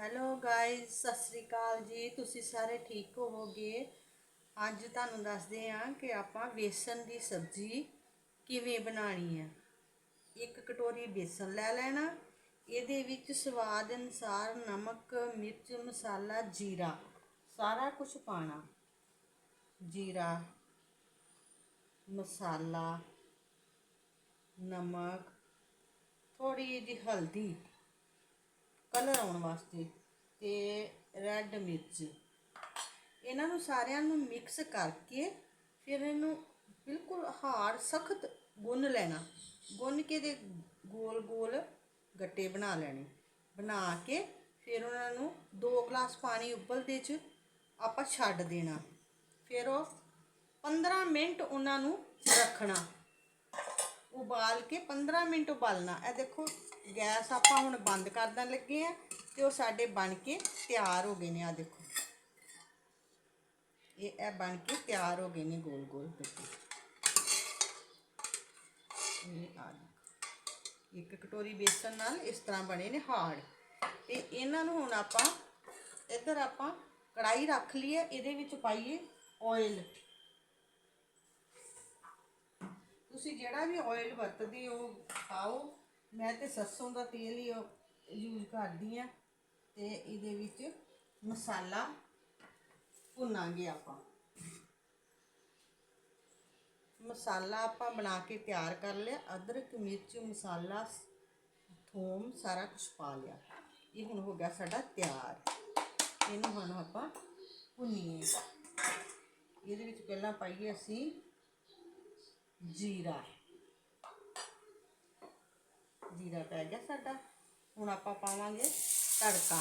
Hello guys Sat Sri ਅਕਾਲ ਜੀ। ਤੁਸੀਂ ਸਾਰੇ ਠੀਕ ਹੋਵੋਗੇ? ਅੱਜ ਤੁਹਾਨੂੰ ਦੱਸਦੇ ਹਾਂ ਕਿ ਆਪਾਂ ਵੇਸਣ ਦੀ ਸਬਜ਼ੀ ਕਿਵੇਂ ਬਣਾਉਣੀ ਹੈ। ਇੱਕ ਕਟੋਰੀ ਬੇਸਣ ਲੈ ਲੈਣਾ। ਇਹਦੇ ਵਿੱਚ ਸਵਾਦ ਅਨੁਸਾਰ ਨਮਕ, ਮਿਰਚ, ਮਸਾਲਾ, ਜੀਰਾ, ਸਾਰਾ ਕੁਝ ਪਾਣਾ ਜੀਰਾ, ਮਸਾਲਾ, ਨਮਕ ਥੋੜੀ ਜਿਹੀ ਹਲਦੀ। ਕਲਰ ਆਉਣ ਵਾਸਤੇ ਤੇ ਰੈੱਡ ਮਿਰਚ। ਇਹਨਾਂ ਨੂੰ ਸਾਰਿਆਂ ਨੂੰ ਮਿਕਸ ਕਰਕੇ ਫਿਰ ਇਹਨੂੰ ਬਿਲਕੁਲ ਹਾਰਡ, ਸਖਤ ਗੁੰਨ ਲੈਣਾ। ਗੁੰਨ ਕੇ ਦੇ ਗੋਲ ਗੋਲ ਗੱਟੇ ਬਣਾ ਲੈਣੇ। ਬਣਾ ਕੇ ਫਿਰ ਉਹਨਾਂ ਨੂੰ 2 ਗਲਾਸ ਪਾਣੀ ਉਬਲਦੇ ਚ ਆਪਾਂ ਛੱਡ ਦੇਣਾ। ਫਿਰ ਉਹ 15 ਮਿੰਟ ਉਹਨਾਂ ਨੂੰ ਰੱਖਣਾ। ਉਬਾਲ ਕੇ 15 ਮਿੰਟ ਉਬਾਲਣਾ। ਇਹ ਦੇਖੋ, ਗੈਸ ਆਪਾਂ ਹੁਣ ਬੰਦ ਕਰਨ ਲੱਗੇ ਆ ਤੇ ਉਹ ਸਾਡੇ ਬਣ ਕੇ ਤਿਆਰ ਹੋ ਗਏ ਨੇ ਆ ਦੇਖੋ। ਇਹ ਇਹ ਬਣ ਕੇ ਤਿਆਰ ਹੋ ਗਏ ਨੇ ਗੋਲ ਗੋਲ ਗੱਟੇ ਇਹ ਆ ਇੱਕ ਕਟੋਰੀ ਬੇਸਨ ਨਾਲ ਇਸ ਤਰ੍ਹਾਂ ਬਣੇ ਨੇ ਹਾਰਡ ਤੇ ਇਹਨਾਂ ਨੂੰ ਹੁਣ ਆਪਾਂ, ਇੱਧਰ ਆਪਾਂ ਕੜਾਈ ਰੱਖ ਲਈਏ, ਇਹਦੇ ਵਿੱਚ ਪਾਈਏ ਆਇਲ ਤੁਸੀਂ ਜਿਹੜਾ ਵੀ ਆਇਲ ਵਰਤਦੇ ਹੋ ਪਾਓ ਮੈਂ ਤੇ ਸਰਸੋਂ ਦਾ ਤੇਲ ਹੀ ਯੂਜ਼ ਕਰਦੀ ਆ ਤੇ ਇਹਦੇ ਵਿੱਚ ਮਸਾਲਾ ਭੁੰਨਾਂਗੇ ਆਪਾਂ। ਮਸਾਲਾ ਆਪਾਂ ਬਣਾ ਕੇ ਤਿਆਰ ਕਰ ਲਿਆ। ਅਦਰਕ, ਮਿਰਚ, ਮਸਾਲਾ, ਥੋਮ, ਸਾਰਾ ਕੁਝ ਪਾ ਲਿਆ। ਇਹ ਹੁਣ ਹੋ ਗਿਆ ਸਾਡਾ ਤਿਆਰ। ਇਹਨੂੰ ਹੁਣ ਆਪਾਂ ਭੁੰਨੀਏ। ਇਹਦੇ ਵਿੱਚ ਪਹਿਲਾਂ ਪਾਈਏ ਅਸੀਂ ਜੀਰਾ ਜੀਰਾ ਪੈ ਗਿਆ ਸਾਡਾ। ਹੁਣ ਆਪਾਂ ਪਾਵਾਂਗੇ ਤੜਕਾ।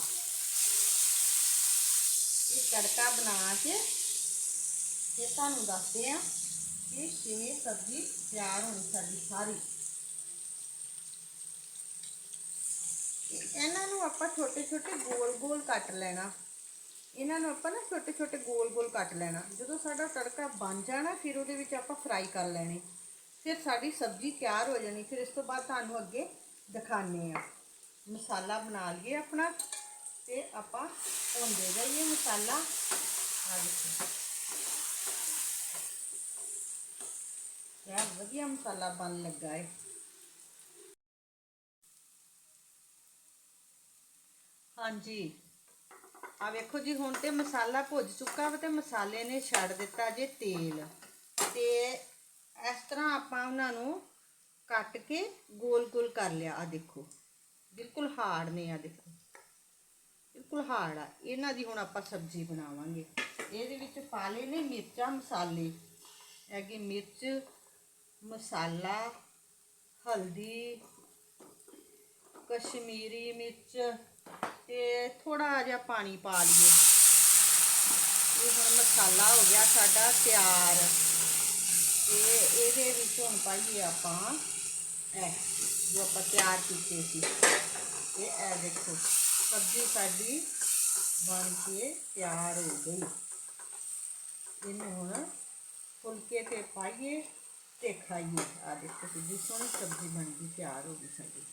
ਇਹ ਤੜਕਾ ਬਣਾ ਕੇ ਤੇ ਤੁਹਾਨੂੰ ਦੱਸਦੇ ਆ ਕਿ ਕਿਵੇਂ ਸਬਜ਼ੀ ਤਿਆਰ ਹੋਣੀ ਸਾਡੀ ਸਾਰੀ। ਇਹਨਾਂ ਨੂੰ ਆਪਾਂ ਛੋਟੇ ਛੋਟੇ ਗੋਲ ਗੋਲ ਕੱਟ ਲੈਣਾ। ਇਹਨਾਂ ਨੂੰ ਆਪਾਂ ਨਾ ਛੋਟੇ ਛੋਟੇ ਗੋਲ ਗੋਲ ਕੱਟ ਲੈਣਾ। ਜਦੋਂ ਸਾਡਾ ਤੜਕਾ ਬਣ ਜਾਣਾ, ਫਿਰ ਉਹਦੇ ਵਿੱਚ ਆਪਾਂ ਫਰਾਈ ਕਰ ਲੈਣੇ। ਫਿਰ ਸਾਡੀ ਸਬਜ਼ੀ ਤਿਆਰ ਹੋ ਜਾਣੀ। ਫਿਰ ਇਸ ਤੋਂ ਬਾਅਦ ਤੁਹਾਨੂੰ ਅੱਗੇ ਦਿਖਾਣੇ ਆ ਮਸਾਲਾ ਬਣਾ ਲਈਏ ਆਪਣਾ ਤੇ ਆਪਾਂ ਭੁੰਨਦੇ ਜਾਈਏ ਮਸਾਲਾ। ਆ ਦੇਖੋ। ਯਾਰ, ਵਧੀਆ ਮਸਾਲਾ ਬਣ ਲੱਗਾ ਹੈ ਹਾਂਜੀ। ਆ ਵੇਖੋ ਜੀ, ਹੁਣ ਤੇ ਮਸਾਲਾ ਭੁੱਜ ਚੁੱਕਾ ਵਾ ਤੇ ਮਸਾਲੇ ਨੇ ਛੱਡ ਦਿੱਤਾ ਜੇ ਤੇਲ। ਤੇ ਇਸ ਤਰ੍ਹਾਂ ਆਪਾਂ ਉਹਨਾਂ ਨੂੰ ਕੱਟ ਕੇ ਗੋਲ-ਗੋਲ ਕਰ ਲਿਆ ਆ ਦੇਖੋ। ਬਿਲਕੁਲ ਹਾਰਡ ਨੇ ਆ ਦੇਖੋ। ਬਿਲਕੁਲ ਹਾਰਡ ਆ। ਇਹਨਾਂ ਦੀ ਹੁਣ ਆਪਾਂ ਸਬਜ਼ੀ ਬਣਾਵਾਂਗੇ। ਇਹਦੇ ਵਿੱਚ ਪਾ ਲਏ ਨੇ ਮਿਰਚਾਂ ਮਸਾਲੇ। ਹੈਗੇ ਮਿਰਚ, ਮਸਾਲਾ, ਹਲਦੀ, ਕਸ਼ਮੀਰੀ ਮਿਰਚ ਤੇ ਥੋੜਾ ਜਿਹਾ ਪਾਣੀ ਪਾ ਲਈਏ ਇਹ ਹੁਣ ਮਸਾਲਾ ਹੋ ਗਿਆ ਸਾਡਾ ਤਿਆਰ ਤੇ ਇਹਦੇ ਵਿੱਚ ਹੁਣ ਪਾਈਏ ਆਪਾਂ ਇਹ ਜੋ ਆਪਾਂ ਤਿਆਰ ਕੀਤੇ ਸੀ ਤੇ ਇਹ ਦੇਖੋ ਸਬਜ਼ੀ ਸਾਡੀ ਬਣ ਕੇ ਤਿਆਰ ਹੋ ਗਈ ਇਹਨੂੰ ਹੁਣ ਫੁਲਕੇ ਤੇ ਪਾਈਏ ਤੇ ਖਾਈਏ ਆ ਦੇਖੋ ਕਿੰਨੀ ਸੋਹਣੀ ਸਬਜ਼ੀ ਬਣ ਗਈ ਤਿਆਰ ਹੋ ਗਈ ਸਾਡੀ